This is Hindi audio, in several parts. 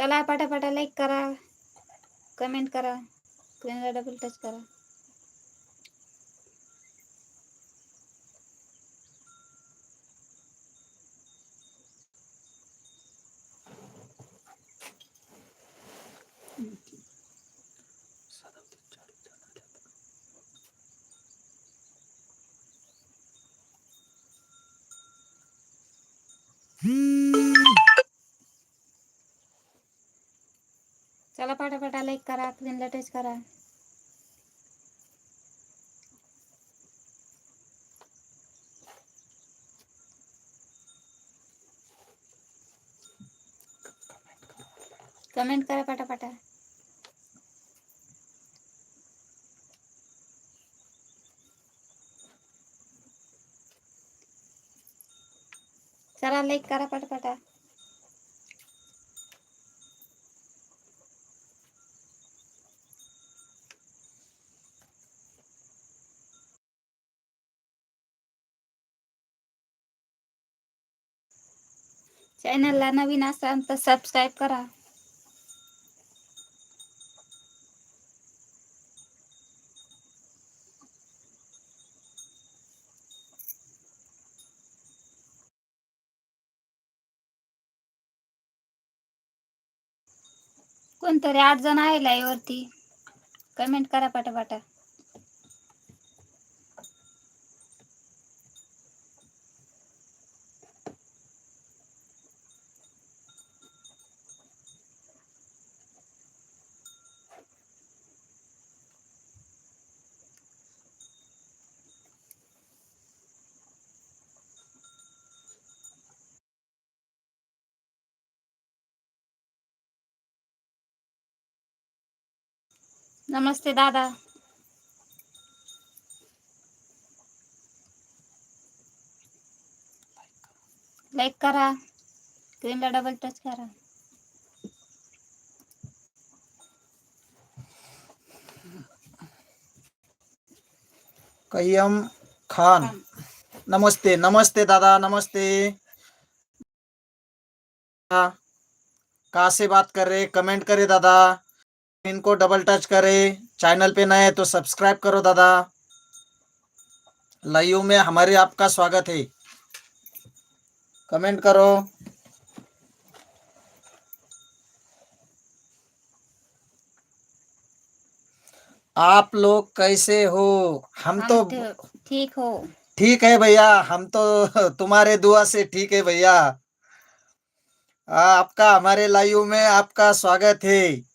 चला पटापटा लाईक करा कमेंट करा स्क्रीनला डबल टच करा. करा स्क्रीनला टच करा। कमेंट करा पटापटा। चला लाईक करा पटापटा। चॅनलला नवीन असाल तर सबस्क्राईब करा. कोणतरी आठ जण आहे लाईव्हवरती कमेंट करा पाटापाटा. नमस्ते दादा। लाईक करा। स्क्रीनला डबल टच करा। कय्यम खान। नमस्ते नमस्ते दादा, नमस्ते। कहाँ से बात कर रहे कमेंट करे दादा। इनको डबल टच करे। चैनल पे नए तो सब्सक्राइब करो दादा। लाइव में हमारे आपका स्वागत है। कमेंट करो। आप लोग कैसे हो? हम तो हम तो ठीक हो। ठीक है भैया हम तो तुम्हारे दुआ से ठीक है भैया। आपका हमारे लाइव में आपका स्वागत है।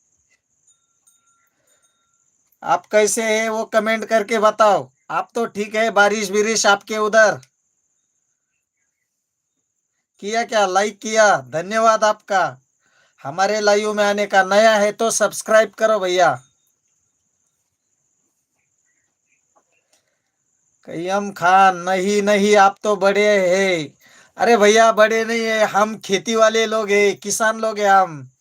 आप कैसे हैं वो कमेंट करके बताओ। आप तो ठीक है, बारिश बिरिश आपके उधर। किया क्या? लाइक किया। धन्यवाद आपका। हमारे लाइव में आने का नया है तो सब्सक्राइब करो भैया। कयम खान, नहीं नहीं, आप तो बड़े हैं। अरे भैया, बड़े नहीं है। हम खेती वाले लोग हैं, किसान लोग हैं हम।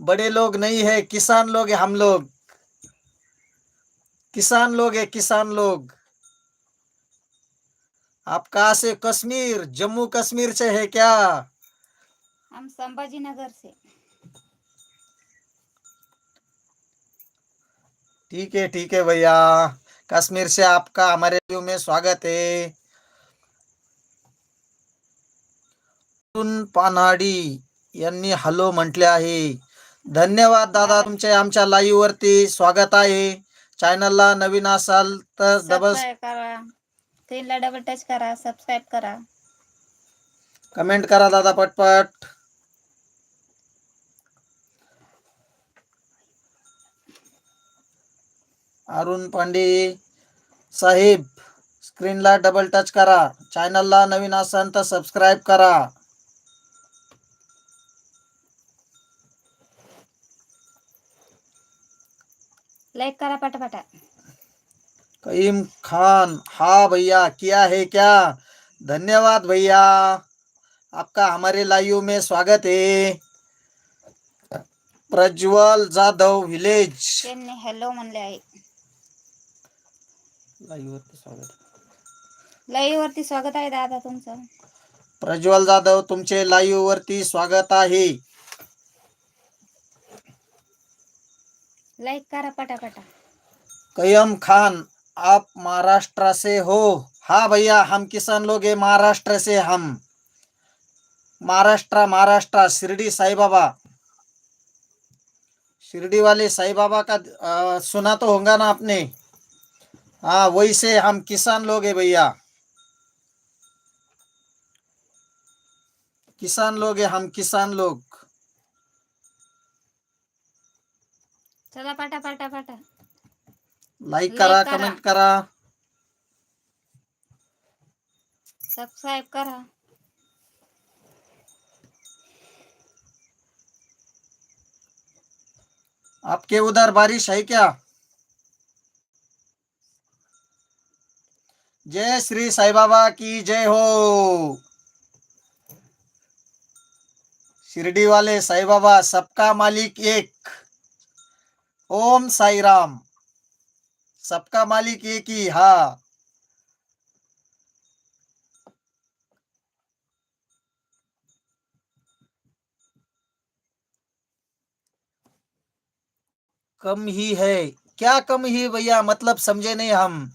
बड़े लोग नहीं है, किसान लोग हैं हम लोग। किसान लोग हैं किसान लोग। आप कहाँ से? कश्मीर जम्मू कश्मीर से है क्या? हम संभाजी नगर से। ठीक है ठीक है भैया। कश्मीर से आपका हमारे video में स्वागत है। अरुण पानाडी यांनी हॅलो म्हटले आहे. धन्यवाद दादा तुमचे आमच्या लाईव्ह वरती स्वागत आहे. चॅनलला नवीन असाल तर डबल सबस्क्राईब करा. स्क्रीनला डबल टच करा. सबस्क्राईब करा. कमेंट करा दादा पटपट. अरुण पांडे साहेब स्क्रीनला डबल टच करा. चॅनलला नवीन असाल तर सबस्क्राईब करा. लाईक करा पटापटा. कईम खान हाँ भैया क्या है क्या? धन्यवाद भैया. आपका हमारे लाइव में स्वागत है. प्रज्वल जाधव विलेज त्यांनी हॅलो म्हणले आहे लाईव्ह वरती स्वागत. लाईव्ह वरती स्वागत आहे दादा तुमचं. प्रज्वल जाधव तुमचे लाईव्ह वरती स्वागत आहे. लाईक करा पटापटा. कयम खान आप महाराष्ट्र से हो? हाँ भैया हम किसान लोग हैं महाराष्ट्र से हम. महाराष्ट्र महाराष्ट्र शिरडी साई बाबा शिरडी वाले साई बाबा का अ, सुना तो होगा ना आपने? हाँ वही से हम किसान लोग हैं भैया. किसान लोग हैं हम किसान लोग. चला पटा पटा पटा लाईक करा. कमेंट करा. सबस्क्राईब करा. आपके उधर बारिश है क्या? जय श्री साई बाबा की जय हो। शिरडी वाले साई बाबा सबका मालिक एक। ओम साई राम सबका मालिक एक ही हाँ। कम ही है। क्या कम ही भैया? मतलब समझे नहीं हम।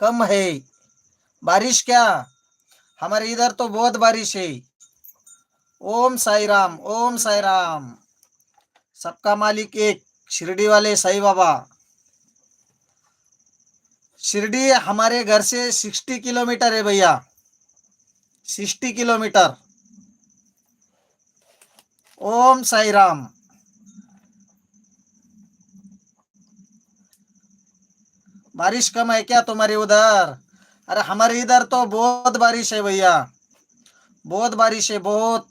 कम है। बारिश क्या? हमारे इधर तो बहुत बारिश है। ओम साई राम ओम साई राम सबका मालिक एक। शिरडी वाले साई बाबा। शिरडी हमारे घर से सिक्सटी किलोमीटर है भैया। Sixty kilometer. ओम साई राम। बारिश कम है क्या तुम्हारे उधर? अरे हमारे इधर तो बहुत बारिश है भैया। बहुत बारिश है, बहुत।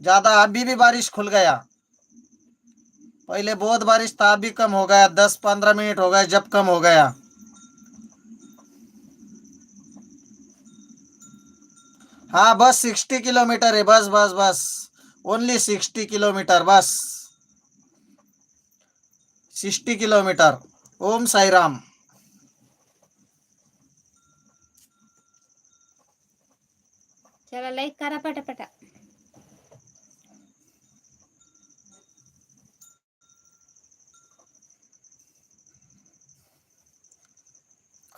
ज़्यादा अभी भी बारिश खुल गया। पहले बहुत बारिश था अभी कम हो गया। दस पंद्रह मिनट हो गए, जब कम हो गया। हाँ बस सिक्सटी किलोमीटर है, बस बस बस। ओनली सिक्सटी किलोमीटर, बस। Sixty kilometer. ओम साई राम चला लाईक करा, पटापटा।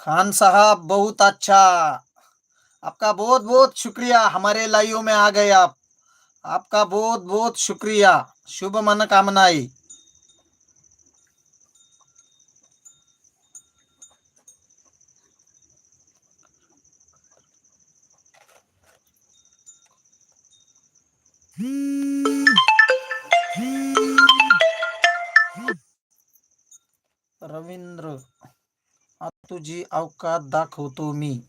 खान साहब, बहुत अच्छा। आपका बहुत बहुत शुक्रिया। हमारे लाइव में आ गए आप। आपका बहुत बहुत शुक्रिया। शुभ मनोकामनाएँ। रवींद्र तुझी अवकात दाखवतो मी.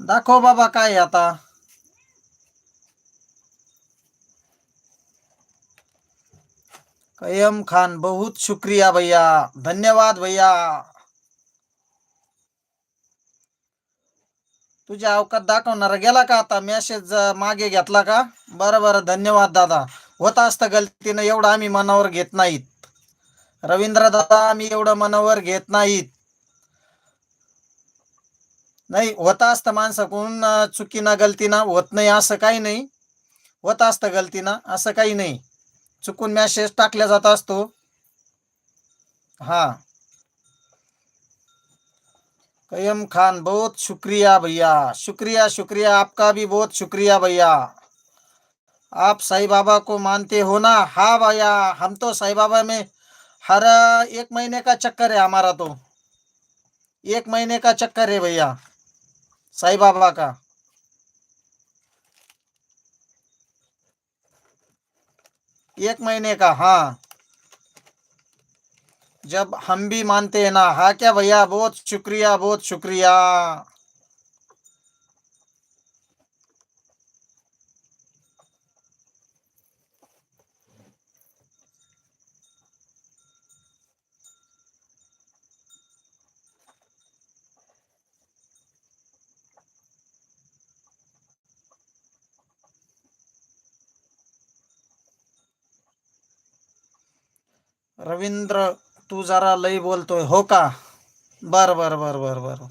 दाखव बाबा काय आता. कयम खान बहुत शुक्रिया भैया. धन्यवाद भैया. तुझ्या अवकात दाखवणार गेला का आता? मेसेज मागे घेतला का? बरं बरं. धन्यवाद दादा. होत असतं गलतीनं एवढं आम्ही मनावर घेत नाहीत. रवींद्र दादा आम्ही एवढं मनावर घेत नाहीत. नाही होत असतं माणसाकडून अं, चुकीनं गलतीनं होत नाही असं नाही. होत असतं गलतीनं असं काही नाही. चुकून मेसेज टाकला जात असतो. हाँ. कयम खान बहुत शुक्रिया भैया. शुक्रिया शुक्रिया आपका भी बहुत शुक्रिया भैया. आप साईं बाबा को मानते हो ना? हाँ भैया हम तो साईं बाबा में हर एक महीने का चक्कर है हमारा तो। एक महीने का चक्कर है भैया। साईं बाबा का। एक महीने का हाँ। जब हम भी मानते हैं ना हाँ क्या भैया, बहुत शुक्रिया बहुत शुक्रिया। रवींद्र तू जरा लई बोलतोय हो का? बर बर बर बर बर.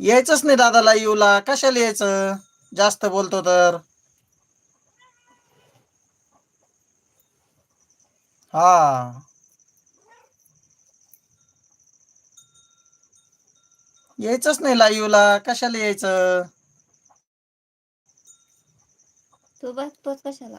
यायचंच नाही दादाला येऊला. कशाला यायचं? जास्त बोलतो तर. हा. यायचंच नाही लाईव्हला कशाला यायचं? तू बघतोच कशाला.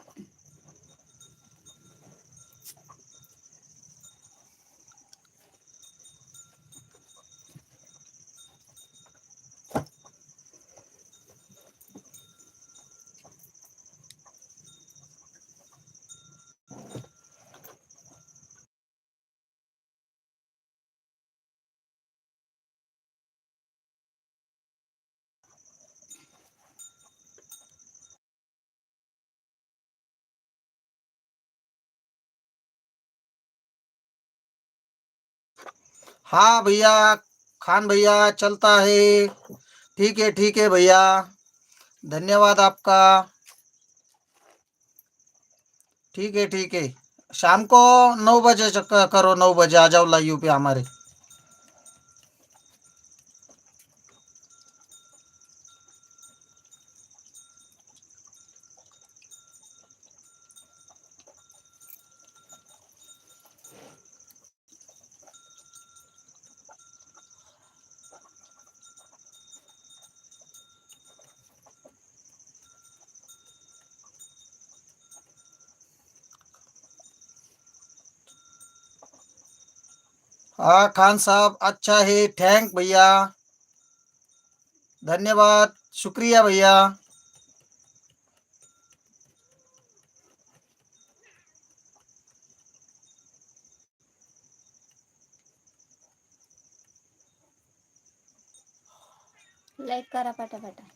हाँ भैया, खान भैया चलता है। ठीक है ठीक है भैया। धन्यवाद आपका। ठीक है ठीक है। शाम को नौ बजे करो, नौ बजे आ जाओ लाइव पे हमारे। हाँ खान साहब अच्छा है। थैंक भैया। धन्यवाद। शुक्रिया भैया। लाईक करा पटापटा